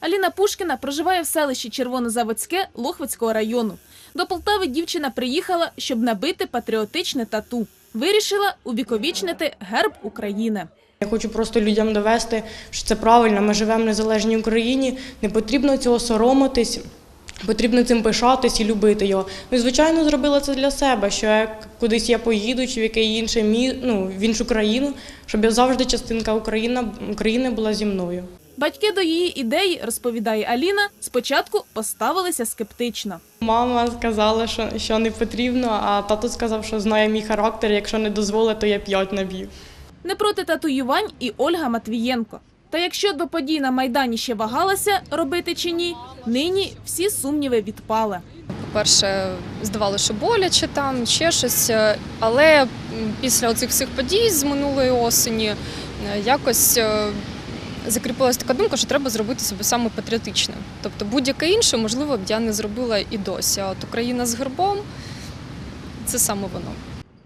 Аліна Пушкіна проживає в селищі Червонозаводське Лохвицького району. До Полтави дівчина приїхала, щоб набити патріотичне тату. Вирішила увіковічнити герб України. Я хочу просто людям довести, що це правильно. Ми живемо в незалежній Україні. Не потрібно цього соромитись, потрібно цим пишатись і любити його. Ну, звичайно, зробила це для себе, що як кудись я поїду, чи в яке інше мі... ну, в іншу країну, щоб я завжди частинка України, була зі мною. Батьки до її ідеї, розповідає Аліна, спочатку поставилися скептично. Мама сказала, що, що не потрібно, а тато сказав, що знає мій характер. Якщо не дозволить, то я п'ять наб'ю. Не проти татуювань і Ольга Матвієнко. Та якщо до подій на Майдані ще вагалася, робити чи ні, нині всі сумніви відпали. По-перше, здавалося, що боляче там, ще щось. е, Але після оцих всіх подій з минулої осені е, якось е, закріпилася така думка, що треба зробити себе саме патріотичним. Тобто будь-яке інше, можливо, б я не зробила і досі. А от Україна з гербом це саме воно.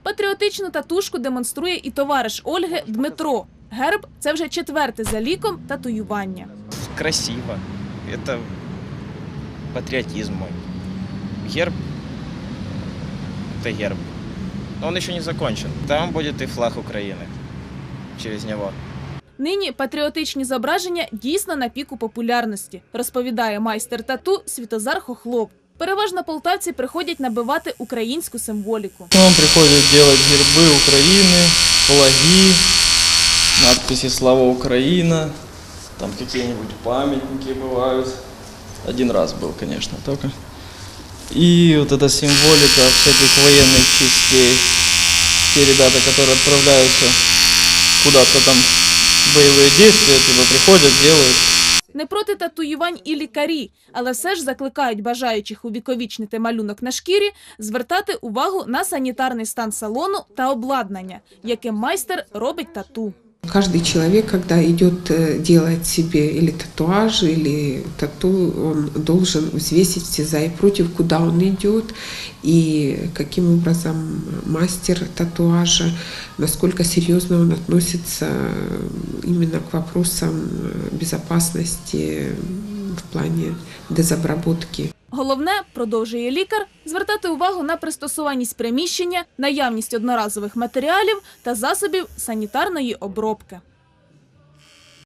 Патріотичну татушку демонструє і товариш Ольги Дмитро. Герб це вже четверте за ліком татуювання. красиво. Это патриотизм мой. Герб – это герб. Но он еще не закончен. Там будет и флаг Украины через него. Нині патріотичні зображення дійсно на піку популярності, розповідає майстер тату Світозар Хохлоп. Переважно полтавці приходять набивати українську символіку. К нам приходят делать гербы Украины, флаги, надписи «Слава Украина», там какие-нибудь памятники бывают. Один раз был, конечно, только. И вот эта символика всяких военных частей. Те ребята, которые отправляются куда-то там в дії, типу, приходять, роблять. Не проти татуювань і лікарі, але все ж закликають бажаючих увіковічнити малюнок на шкірі звертати увагу на санітарний стан салону та обладнання, яким майстер робить тату. Каждый человек, когда идет э, делать себе или татуаж, или тату, он должен взвесить все за и против, куда он идет, и каким образом мастер татуажа, насколько серьезно он относится э, именно к вопросам э, безопасности в плане дезобработки. Головне, продовжує лікар, звертати увагу на пристосуваність приміщення, наявність одноразових матеріалів та засобів санітарної обробки.